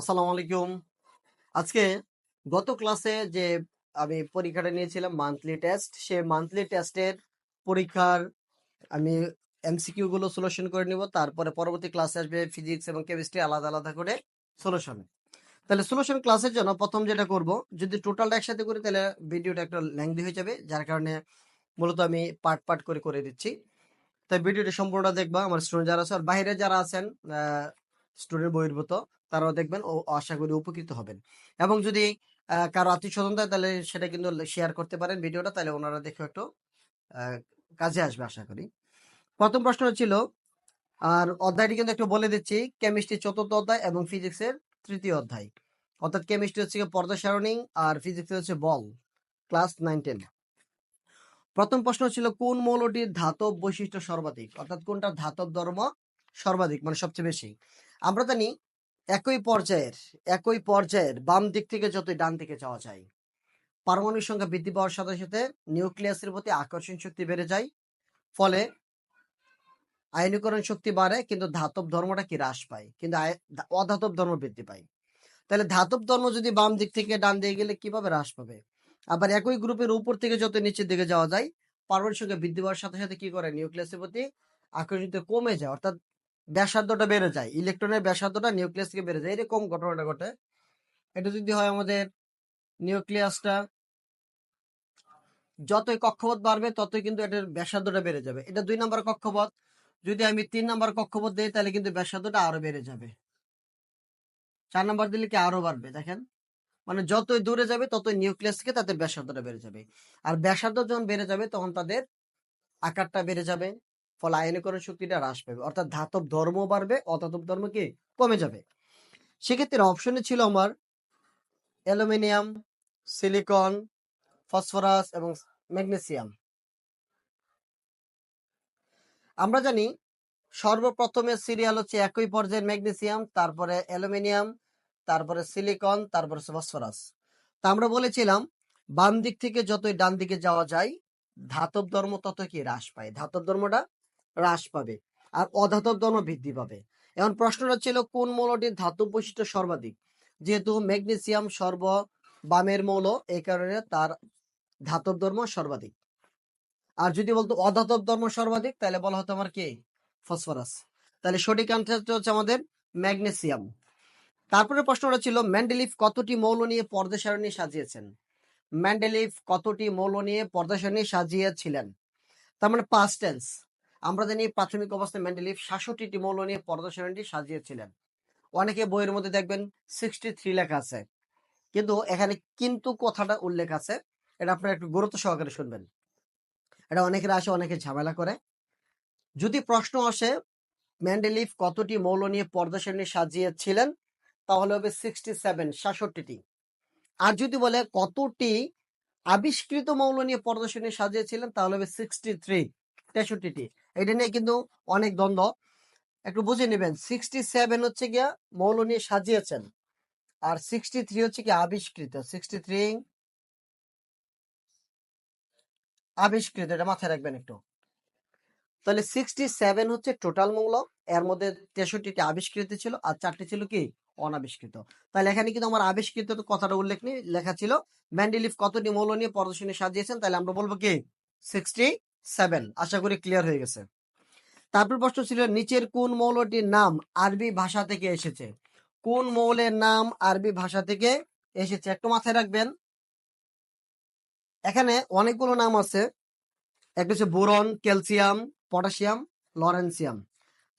আসসালামু আলাইকুম। আজকে গত ক্লাসে যে আমি পরীক্ষাটা নিয়েছিলাম মান্থলি টেস্ট সে মান্থলি টেস্টের পরীক্ষার আমি এমসিকিউ গুলো সলিউশন করে নিব, তারপরে পরবর্তী ক্লাসে আসবে ফিজিক্স এবং কেমিস্ট্রি আলাদা আলাদা করে সলিউশন তাহলে সলিউশন ক্লাসের জন্য প্রথম যেটা করব, যদি টোটালটা একসাথে করি তাহলে ভিডিওটা একটা লেংদি হয়ে যাবে, যার কারণে মূলত আমি পার্ট পার্ট করে করে দিচ্ছি। তাই ভিডিওটা সম্পূর্ণটা দেখবা, আমার স্টুডেন্ট যারা আছে আর বাইরে যারা আছেন স্টুডেন্ট বহির্ভূত তারাও দেখবেন ও আশা করি উপকৃত হবেন। এবং যদি কারও আত্মীয় স্বজন থাকে তাহলে সেটা কিন্তু শেয়ার করতে পারেন ভিডিওটা, তাহলে ওনারা দেখে একটু কাজে আসবে আশা করি। প্রথম প্রশ্ন ছিল, আর অধ্যায়টি কিন্তু একটু বলে দিচ্ছি কেমিস্ট্রি চতুর্থ অধ্যায় এবং ফিজিক্সের তৃতীয় অধ্যায়। অর্থাৎ কেমিস্ট্রি হচ্ছে পর্দা সারণী, আর ফিজিক্স হচ্ছে বল ক্লাস নাইন টেন প্রথম প্রশ্ন ছিল, কোন মৌলটির ধাতব বৈশিষ্ট্য সর্বাধিক? অর্থাৎ কোনটা ধাতব ধর্ম সর্বাধিক মানে সবচেয়ে বেশি? আমরা জানি একই পর্যায়ের একই পর্যায়ের বাম দিক থেকে যতই ডান দিকে যাওয়া যায়, পারমাণবিক সংখ্যা বৃদ্ধি পাওয়ার সাথে সাথে নিউক্লিয়াসের প্রতি আকর্ষণ শক্তি বেড়ে যায়। ফলে আয়নীকরণ শক্তি বাড়ে, কিন্তু ধাতব ধর্মটা কি হ্রাস পায়? কিন্তু অধাতব ধর্ম বৃদ্ধি পায়। তাহলে ধাতব ধর্ম যদি বাম দিক থেকে ডান দিকে গেলে কীভাবে হ্রাস পাবে? আবার একই গ্রুপের উপর থেকে যত নিচের দিকে যাওয়া যায়, পারমাণবিক সংখ্যা বৃদ্ধি পাওয়ার সাথে সাথে কি করে? নিউক্লিয়াসের প্রতি আকর্ষিত কমে যায়। অর্থাৎ ব্যাসার্ধটা বেড়ে যায়, ইলেকট্রনের ব্যাসার্ধটা নিউক্লিয়াস থেকে বেড়ে যায়, এরকম ঘটনাটা ঘটে। এটা যদি হয় আমাদের নিউক্লিয়াসটা, যতই কক্ষপথ বাড়বে ততই কিন্তু এটার ব্যাসার্ধটা বেড়ে যাবে। এটা দুই নম্বর কক্ষপথ, যদি আমি তিন নম্বর কক্ষপথ দিই তাহলে কিন্তু ব্যাসার্ধটা আরও বেড়ে যাবে। চার নম্বর দিলে কি আরও বাড়বে, দেখেন? মানে যতই দূরে যাবে ততই নিউক্লিয়াস থেকে তাদের ব্যাসার্ধটা বেড়ে যাবে। আর ব্যাসার্ধ যখন বেড়ে যাবে তখন তাদের আকারটা বেড়ে যাবে। ফলে আয়নীকরণ শক্তিটা হ্রাস পাবে। অর্থাৎ ধাতব ধর্ম বাড়বে, অধাতব ধর্ম কি? কমে যাবে। সেক্ষেত্রে অপশনে ছিল আমার অ্যালুমিনিয়াম, সিলিকন, ফসফরাস এবং ম্যাগনেসিয়াম। আমরা জানি সর্বপ্রথমে সিরিয়াল হচ্ছে একই পর্যায়ের ম্যাগনেসিয়াম, তারপরে অ্যালুমিনিয়াম, তারপরে সিলিকন, তারপরে ফসফরাস। তা আমরা বলেছিলাম বাম দিক থেকে যতই ডান দিকে যাওয়া যায়, ধাতব ধর্ম তত কি হ্রাস পায়। ধাতব ধর্মটা হ্রাস পাবে আর অধাতব ধর্ম বৃদ্ধি পাবে। এখন প্রশ্নটা ছিল কোন মৌলটির ধাতব বৈশিষ্ট্য সর্বাধিক? যেহেতু ম্যাগনেসিয়াম সর্ব বামের মৌল, এই কারণে তার ধাতব ধর্ম সর্বাধিক। আর যদি বলতো অধাতব ধর্ম সর্বাধিক, তাহলে বলা হতো আমার কি? ফসফরাস। তাহলে সঠিক আনসারটা হচ্ছে আমাদের ম্যাগনেসিয়াম। তারপরে প্রশ্নটা ছিল, ম্যান্ডেলিফ কতটি মৌল নিয়ে পর্দা সারণী সাজিয়েছেন? ম্যান্ডেলিফ কতটি মৌল নিয়ে পর্দা সারণী সাজিয়েছিলেন? তার মানে পাস্ট টেন্স আমরা জানি প্রাথমিক অবস্থায় ম্যান্ডেলিফ সাতষট্টি মৌল নিয়ে পর্দা সারণীটি সাজিয়েছিলেন। অনেকে বইয়ের মধ্যে দেখবেন সিক্সটি থ্রি লেখা আছে। কিন্তু এখানে কিন্তু কথাটা উল্লেখ আছে। এটা আপনারা একটু গুরুত্ব সহকারে শুনবেন। এটা অনেকের আসে, অনেকে ঝামেলা করে। যদি প্রশ্ন আসে ম্যান্ডেলিফ কতটি মৌল নিয়ে পর্দা সারণী সাজিয়েছিলেন, তাহলে হবে সিক্সটি সেভেন সাতষট্টিটি। আর যদি বলে কতটি আবিষ্কৃত মৌল নিয়ে প্রদর্শনী সাজিয়েছিলেন, তাহলে হবে সিক্সটি থ্রি তেষট্টিটি। এটা নিয়ে কিন্তু অনেক দ্বন্দ্ব। একটু বুঝে নেবেন সিক্সটি সেভেন হচ্ছে গিয়া মৌল নিয়ে সাজিয়েছেন আর সিক্সটি থ্রি হচ্ছে কি আবিষ্কৃত। সিক্সটি থ্রি আবিষ্কৃত, এটা মাথায় রাখবেন একটু। তাহলে সিক্সটি সেভেন হচ্ছে টোটাল মৌল, এর মধ্যে তেষট্টিটি আবিষ্কৃত ছিল আর চারটি ছিল কি? অনাবিষ্কৃত। তাহলে এখানে কিন্তু আমার আবিষ্কৃত কথাটা উল্লেখ নেই লেখা ছিল ম্যান্ডেলিফ কতটি মৌল নিয়ে প্রদর্শনী সাজিয়েছেন? তাহলে আমরা বলব কি? সিক্সটি সেভেন আশা করি ক্লিয়ার হয়ে গেছে। তারপর প্রশ্ন ছিল, নিচের কোন মৌলটির নাম আরবি ভাষা থেকে এসেছে? কোন মৌলের নাম আরবি ভাষা থেকে এসেছে? একটু মাথায় রাখবেন। এখানে অনেকগুলো নাম আছে। একটা হচ্ছে বোরন, ক্যালসিয়াম, পটাশিয়াম, লরেন্সিয়াম।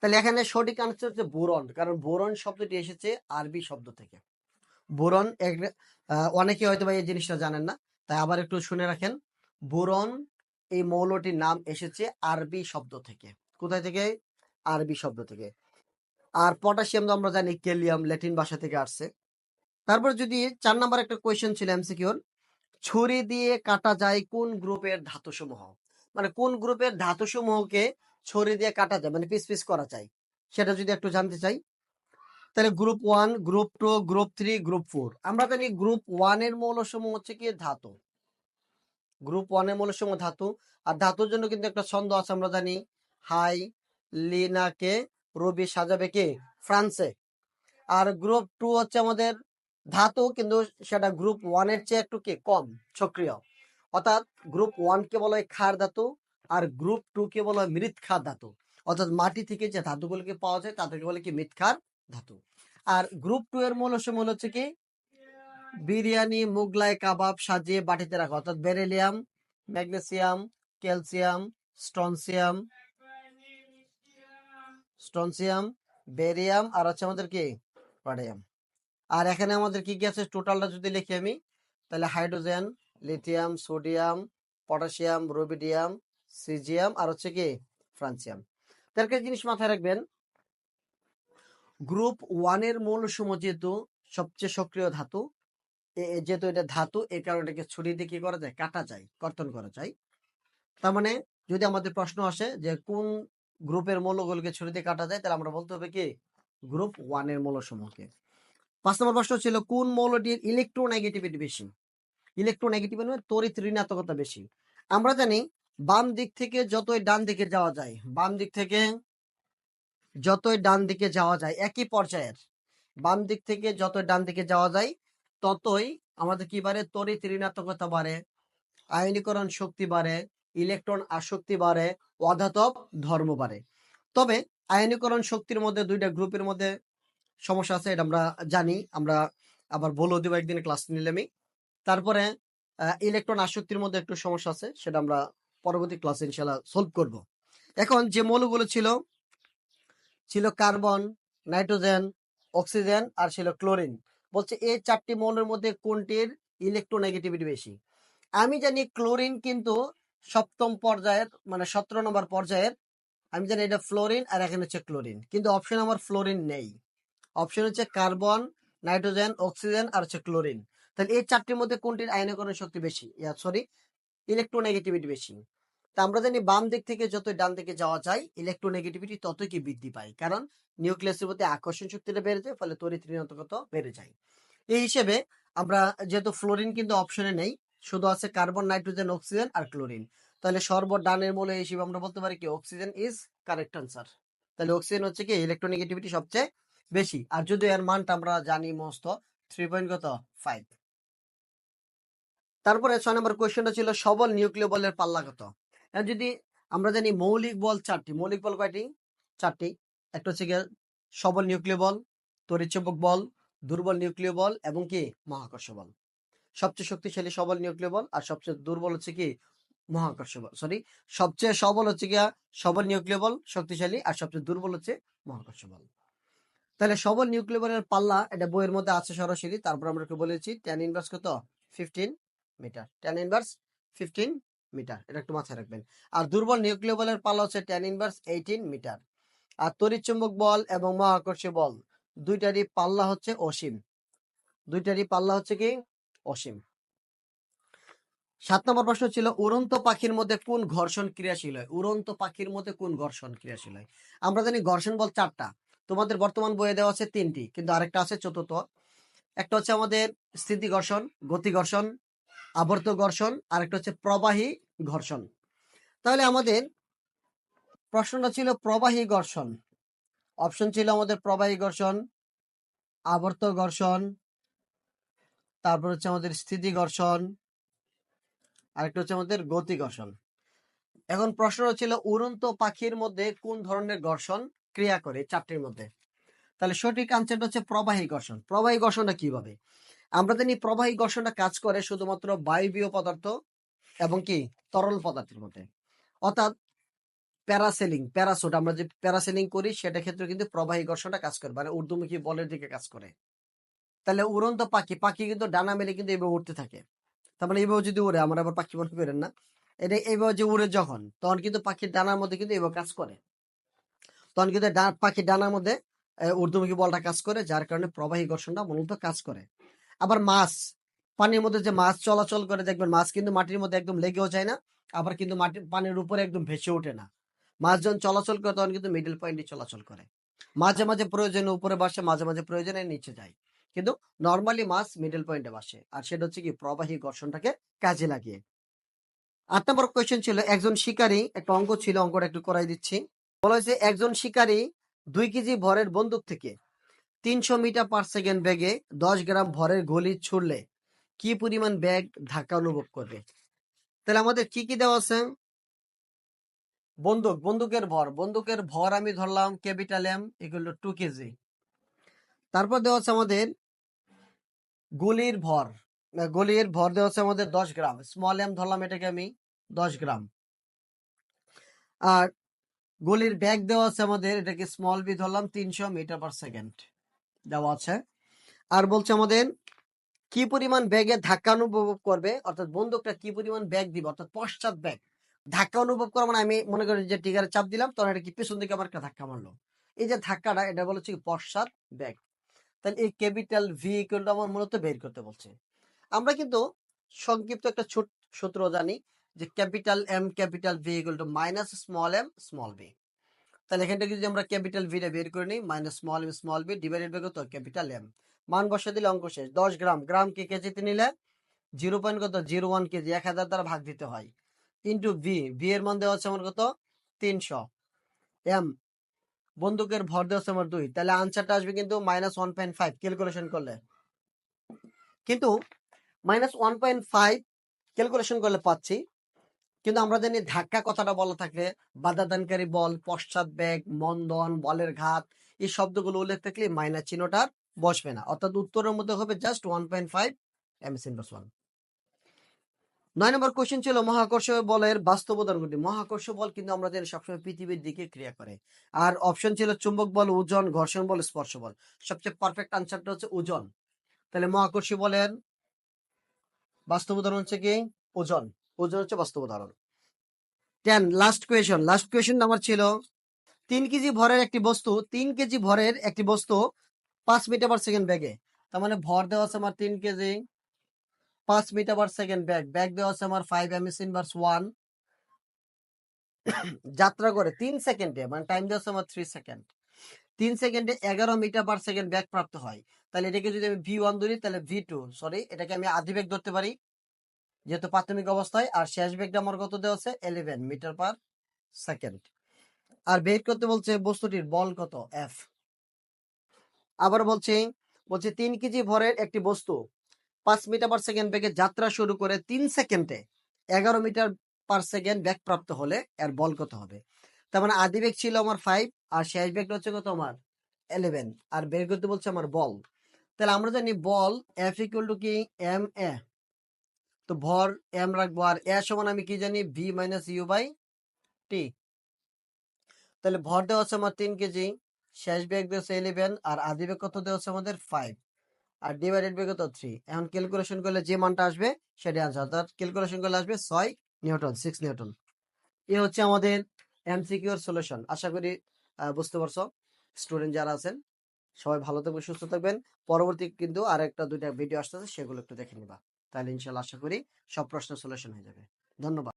তাহলে এখানে সঠিক আনসার হচ্ছে বোরন, কারণ বোরন শব্দটি এসেছে আরবি শব্দ থেকে। বোরন অনেকে হয়তো বা এই জিনিসটা জানেন না, তাই আবার একটু শুনে রাখেন। বোরন এই মৌলটির নাম এসেছে আরবি শব্দ থেকে। কোথায় থেকে? আরবি শব্দ থেকে। আর পটাশিয়াম তো আমরা জানি কেলিয়াম ল্যাটিন ভাষা থেকে আসছে। তারপর যদি চার নাম্বার একটা কোয়েশ্চেন ছিল এমসিকিউর ছুরি দিয়ে কাটা যায় কোন গ্রুপের ধাতুসমূহ? মানে কোন গ্রুপের ধাতুসমূহকে ছুরি দিয়ে কাটা যায় মানে পিস পিস করা যায়? সেটা যদি একটু জানতে চাই, তাহলে group one group two group three group four আমরা জানি গ্রুপ ওয়ানের মৌলসমূহ হচ্ছে কি? ধাতু। গ্রুপ ওয়ানের মৌলসমূহ ধাতু। আর ধাতুর জন্য কিন্তু একটা ছন্দ আছে, আমরা জানি হাই লিনাকে রবি, সাজাবে কে? ফ্রান্সে। আর গ্রুপ টু হচ্ছে আমাদের ধাতু, কিন্তু সেটা গ্রুপ ওয়ানের চেয়ে একটু কি? কম, সক্রিয়। অর্থাৎ গ্রুপ ওয়ানকে বলা হয় ক্ষার ধাতু, আর গ্রুপ টু কে বলা হয় মৃৎক্ষার ধাতু। অর্থাৎ মাটি থেকে যে ধাতুগুলোকে পাওয়া যায়, তাদেরকে বলে কি মৃৎক্ষার ধাতু। আর গ্রুপ টু এর মূল মূল হচ্ছে কি বিরিয়ানি, মুগলাই, কাবাব সাজিয়ে বাটিতে রাখা। অর্থাৎ beryllium, magnesium, calcium, strontium strontium, barium, আর হচ্ছে আমাদের কি? পাডিয়াম আর এখানে আমাদের কি কি আছে? টোটালটা যদি লিখি আমি, তাহলে hydrogen, lithium, sodium, potassium, rubidium, caesium, আর হচ্ছে কি? ফ্রান্সিয়াম। তার একটা জিনিস মাথায় রাখবেন, গ্রুপ ওয়ানের মূল সমূহ যেহেতু সবচেয়ে সক্রিয় ধাতু যেহেতু এটা ধাতু এই কারণে এটাকে ছুরি দিয়ে কি করা যায়? কাটা যায়, কর্তন করা যায়। তার মানে যদি আমাদের প্রশ্ন আসে যে কোন গ্রুপের মৌলগুলোকে ছুরি দিয়ে কাটা যায়, তাহলে আমরা বলতে হবে কি? গ্রুপ ওয়ানের মৌল সমূহকে পাঁচ নম্বর প্রশ্ন ছিল, কোন মৌলটির ইলেকট্রোনেগেটিভিটি বেশি? ইলেকট্রোনেগেটিভিটি মানে তড়িৎ ঋণাত্মকতা বেশি। আমরা জানি বাম দিক থেকে যতই ডান দিকে যাওয়া যায়, বাম দিক থেকে যতই ডান দিকে যাওয়া যায়, একই পর্যায়ের, বাম দিক থেকে যতই ডান দিকে যাওয়া যায় ততই আমাদের কি বাড়ে? তড়িৎ ঋণাত্মকতা বাড়ে, আয়নীকরণ শক্তি বাড়ে, ইলেকট্রন আসক্তি বাড়ে, অধাতব ধর্ম বাড়ে। তবে আয়নীকরণ শক্তির মধ্যে দুইটা গ্রুপের মধ্যে সমস্যা আছে, এটা আমরা জানি। আমরা আবার বলেও দেবো, একদিন ক্লাস নিলামই তারপরে ইলেকট্রন আসক্তির মধ্যে একটু সমস্যা আছে, সেটা আমরা পরবর্তী ক্লাস ইনশাল্লাহ সলভ করব। এখন যে মৌলগুলো ছিল ছিল কার্বন নাইট্রোজেন অক্সিজেন আর ছিল ক্লোরিন বলছে এই চারটি মৌলের মধ্যে কোনটির ইলেকট্রোনেগেটিভিটি বেশি? আমি জানি ক্লোরিন কিন্তু সপ্তম পর্যায়ের মানে সতেরো নম্বর পর্যায়ের, আমি জানি এটা ফ্লোরিন আর এখানে হচ্ছে ক্লোরিন কিন্তু অপশন আমার ফ্লোরিন নেই। অপশন হচ্ছে কার্বন নাইট্রোজেন অক্সিজেন আর হচ্ছে ক্লোরিন তাহলে এই চারটির মধ্যে কোনটির আয়নীকরণ শক্তি বেশি? সরি ইলেকট্রোনেগেটিভিটি বেশি। তা আমরা জানি বাম দিক থেকে যত ডান দিকে যাওয়া যায় ইলেকট্রোনেগেটিভিটি ততই কি বৃদ্ধি পায়। কারণ নিউক্লিয়াসের প্রতি আকর্ষণ শক্তিটা বেড়ে যায়, ফলে তড়িৎ ঋণাত্মকতা বেড়ে যায়। এই হিসেবে আমরা যেহেতু ফ্লোরিন কিন্তু অপশনে নেই, শুধু আছে কার্বন নাইট্রোজেন অক্সিজেন আর ক্লোরিন তাহলে সর্ব ডানের মূলে হিসেবে আমরা বলতে পারি কি অক্সিজেন ইজ কারেক্ট আনসার তাহলে অক্সিজেন হচ্ছে কি ইলেকট্রোনেগেটিভিটি সবচেয়ে বেশি। আর যদি এর মানটা আমরা জানি মস্ত থ্রি পয়েন্ট কত? ফাইভ তারপরে ছয় নম্বর কোয়েশ্চেনটা ছিল সবল নিউক্লিয় বলের পাল্লা কত? যদি আমরা জানি মৌলিক বল চারটি, মৌলিক বল কয়টি? চারটি। একটা হচ্ছে সবল নিউক্লিয় বল, তড়িৎচুম্বক বল, দুর্বল নিউক্লিয় বল এবং কি? মহাকর্ষ বল। সবচেয়ে শক্তিশালী সবল নিউক্লিয় বল আর সবচেয়ে দুর্বল হচ্ছে কি? মহাকর্ষ বল। সরি সবচেয়ে সবল হচ্ছে গিয়া সবল নিউক্লিয় বল শক্তিশালী আর সবচেয়ে দুর্বল হচ্ছে মহাকর্ষ বল। তাহলে সবল নিউক্লিয় বলের পাল্লা এটা বইয়ের মধ্যে আছে সরাসরি, তারপর আমরা বলেছি টেন ইনভার্স কত? Fifteen metre ten inverse fifteen metre, এটা একটু মাথায় রাখবেন। আর দুর্বল নিউক্লিয় বলের পাল্লা হচ্ছে টেন ইনভার্স এইটিন মিটার। আর তড়িৎচুম্বক বল এবং মহাকর্ষীয় বল, দুইটারই পাল্লা হচ্ছে অসীম। দুইটারই পাল্লা হচ্ছে কি? অসীম। সাত নম্বর প্রশ্ন ছিল, উড়ন্ত পাখির মধ্যে কোন ঘর্ষণ ক্রিয়াশীল হয়? উড়ন্ত পাখির মধ্যে কোন ঘর্ষণ ক্রিয়াশীল হয়? আমরা জানি ঘর্ষণ বল চারটা। তোমাদের বর্তমান বইয়ে দেওয়া আছে তিনটি, কিন্তু আরেকটা আছে চতুর্থ। একটা হচ্ছে আমাদের স্থিতি ঘর্ষণ, গতি ঘর্ষণ, আবর্ত ঘর্ষণ, আরেকটা হচ্ছে প্রবাহী ঘর্ষণ। তাহলে আমাদের প্রশ্নটা ছিল প্রবাহী ঘর্ষণ। অপশন ছিল আমাদের প্রবাহী ঘর্ষণ, আবর্ত ঘর্ষণ, তারপর হচ্ছে আমাদের স্থিতি ঘর্ষণ, আরেকটা হচ্ছে আমাদের গতি ঘর্ষণ। এখন প্রশ্ন ছিল উড়ন্ত পাখির মধ্যে কোন ধরনের ঘর্ষণ ক্রিয়া করে চারটির মধ্যে? তাহলে সঠিক আনসারটা হচ্ছে প্রবাহী ঘর্ষণ। প্রবাহী ঘর্ষণটা কীভাবে? আমরা জানি প্রবাহী ঘর্ষণটা কাজ করে শুধুমাত্র বায়বীয় পদার্থ এবং কি? তরল পদার্থের মধ্যে। অর্থাৎ প্যারাসেলিং প্যারাসুট আমরা যে প্যারাসেলিং করি, সেটা ক্ষেত্রে কিন্তু প্রবাহী ঘর্ষণটা কাজ করে মানে ঊর্ধ্বমুখী বলের দিকে কাজ করে। তাহলে উড়ন্ত পাখি পাখি কিন্তু ডানা মেলে কিন্তু এইভাবে উঠতে থাকে। তার মানে এইভাবে যদি উড়ে, আমরা আবার পাখি মনে করেন না। এটা এইভাবে যে উড়ে যখন, তখন কিন্তু পাখির ডানার মধ্যে কিন্তু এইভাবে কাজ করে। তখন কিন্তু পাখির ডানার মধ্যে ঊর্ধ্বমুখী বলটা কাজ করে, যার কারণে প্রবাহী ঘর্ষণটা মূলত কাজ করে। আবার মাছ পানির মধ্যে যে মাছ চলাচল করে, দেখবেন মাছ কিন্তু মাটির মধ্যে একদম লেগেও যায় না, আবার কিন্তু মাটির, পানির উপরে একদম ভেসে ওঠে না। মাছ যখন চলাচল করে, তখন কিন্তু মিডল পয়েন্টে চলাচল করে। মাঝে মাঝে প্রয়োজনে উপরে বাসে, মাঝে মাঝে প্রয়োজনে নিচে যায়। কিন্তু নর্মালি মাছ মিডল পয়েন্টে বাসে, আর সেটা হচ্ছে কি প্রবাহী ঘর্ষণটাকে কাজে লাগিয়ে। আট নম্বর কোয়েশ্চেন ছিল, একজন শিকারী, একটা অঙ্ক ছিল অঙ্কটা একটু করাই দিচ্ছি। বলা হয়েছে, একজন শিকারী দুই কেজি ভরের বন্দুক থেকে তিনশো মিটার পার সেকেন্ড বেগে দশ গ্রাম ভরের গলি ছুড়লে কি পরিমাণ ব্যাগ ধাক্কা অনুভব করবে? তাহলে আমাদের কি কি দেওয়া আছে? বন্দুক, বন্দুকের ভর। বন্দুকের ভর আমি ধরলাম ক্যাপিটাল এম এগুলো টু কেজি তারপর দেওয়া আছে আমাদের গলির ভর। গলির ভর দেওয়া আছে আমাদের দশ গ্রাম। স্মল এম ধরলাম এটাকে আমি দশ গ্রাম। আর গলির ব্যাগ দেওয়া আছে আমাদের, এটাকে স্মল বি ধরলাম তিনশো মিটার পার সেকেন্ড দেওয়া আছে। আর বলছে আমাদের কি পরিমাণ ব্যাগে ধাক্কা অনুভব করবে, অর্থাৎ বন্দুকটা কি পরিমাণ ব্যাগ দিবে, অর্থাৎ পশ্চাৎ ব্যাগ। ধাক্কা অনুভব করা মানে আমি মনে করি যে টিকারে চাপ দিলাম, তখন এটা কি পেছন দিকে আমার একটা ধাক্কা মারলো। এই যে ধাক্কাটা, এটা বলেছে কি পশ্চাৎ ব্যাগ। তাহলে এই ক্যাপিটাল ভি আমার মূলত বের করতে বলছে। আমরা কিন্তু সংক্ষিপ্ত একটা ছোট সূত্র জানি যে capital M capital V equal to minus small M small V তাহলে এখান থেকে যদি আমরা ক্যাপিটাল ভিটা বের করে নিই minus small M small V divided by কত? ক্যাপিটাল এম মান বসে দিলে অঙ্ক শেষ। দশ গ্রাম। গ্রাম কে কেজিতে নিলে? জিরো পয়েন্ট কত? Zero one KG. এক হাজার দ্বারা ভাগ দিতে হয়। Into V. ভি এর মান দেওয়া হচ্ছে আমার কত? তিনশো। এম। বন্দুকের ভর দেওয়া আমার দুই। তাহলে আনসারটা আসবে কিন্তু minus one point five calculation করলে। কিন্তু minus one point five calculation করলে পাচ্ছি। কিন্তু আমরা জানি ধাক্কা কথাটা বলা থাকলে বাধাদানকারী বল পশ্চাৎ ব্যাগ মন্দন, বলের ঘাত। এই শব্দগুলো উল্লেখ থাকলে মাইনাস চিহ্নটা আর বসবে না। অর্থাৎ উত্তরের মধ্যে হবে just one point five M S inverse one নয় নম্বর কোশ্চেন ছিল মহাকর্ষ বলের বাস্তব উদাহরণটি মহাকর্ষ বল কিন্তু আমরা জানি সবসময় পৃথিবীর দিকে ক্রিয়া করে। আর অপশন ছিল চুম্বক বল, ওজন, ঘর্ষণ বল, স্পর্শ বল। সবচেয়ে পারফেক্ট আনসারটা হচ্ছে ওজন। তাহলে মহাকর্ষী বলের বাস্তব উদাহরণ হচ্ছে কি? ওজন। ওজন হচ্ছে বাস্তব উদাহরণ ten last question last question আমার ছিল তিন কেজি ভরের একটি বস্তু, তিন কেজি ভরের একটি বস্তু পাঁচ মিটার পার সেকেন্ড ব্যাগে তার মানে ভর দেওয়া আছে আমার তিন কেজি। পাঁচ metre per second bag bag দেওয়া আছে আমার five M S inverse one যাত্রা করে তিন সেকেন্ডে মানে টাইম দেওয়া আছে আমার থ্রি সেকেন্ড তিন সেকেন্ডে এগারো মিটার পার সেকেন্ড ব্যাগ প্রাপ্ত হয়। তাহলে এটাকে যদি আমি ভি ওয়ান ধরি, তাহলে ভি টু সরি এটাকে আমি আধি ব্যাগ ধরতে পারি। যেহেতু প্রাথমিক অবস্থায়, আর শেষ ব্যাগটা আমার কত দেওয়া আছে? এলেভেন মিটার পার সেকেন্ড আর বের করতে বলছে বস্তুটির বল কত? এফ আবার বলছি, বলছে তিন কেজি ভরের একটি বস্তু, পাঁচ মিটার পার সেকেন্ড বেগে যাত্রা শুরু করে তিন সেকেন্ডে এগারো মিটার পার সেকেন্ড ব্যাগ প্রাপ্ত হলে এর বল কত হবে? তার মানে আদি বেগ ছিল আমার ফাইভ আর শেষ বেগটা হচ্ছে কত আমার এলেভেন আর বের করতে বলছে আমার বল। তাহলে আমরা জানি বল এফ ইকুয়াল টু কি? এম এ তো ভর এম রাখব আর এ সমান আমি কি জানি? V minus U by T তাহলে ভর দেওয়া হচ্ছে আমার তিন কেজি। শেষ বেগ দেওয়া হচ্ছে ইলেভেন আর আদি বেগ কত দেওয়া হচ্ছে আমাদের ফাইভ আর ডিভাইডেড বেগ কত? থ্রি এখন ক্যালকুলেশন করলে যে মানটা আসবে সেটা আনসার অর্থাৎ ক্যালকুলেশন করলে আসবে ছয় নিউটন সিক্স নিউটন। এ হচ্ছে আমাদের এমসিকিউর সলিউশন আশা করি বুঝতে পারছ। স্টুডেন্ট যারা আছেন, সবাই ভালো থাকবেন, সুস্থ থাকবেন। পরবর্তী কিন্তু আর একটা দুইটা ভিডিও আসতেছে, সেগুলো একটু দেখে নিবা। তাহলে ইনশাল্লাহ আশা করি সব প্রশ্নের সলিউশন হয়ে যাবে। ধন্যবাদ।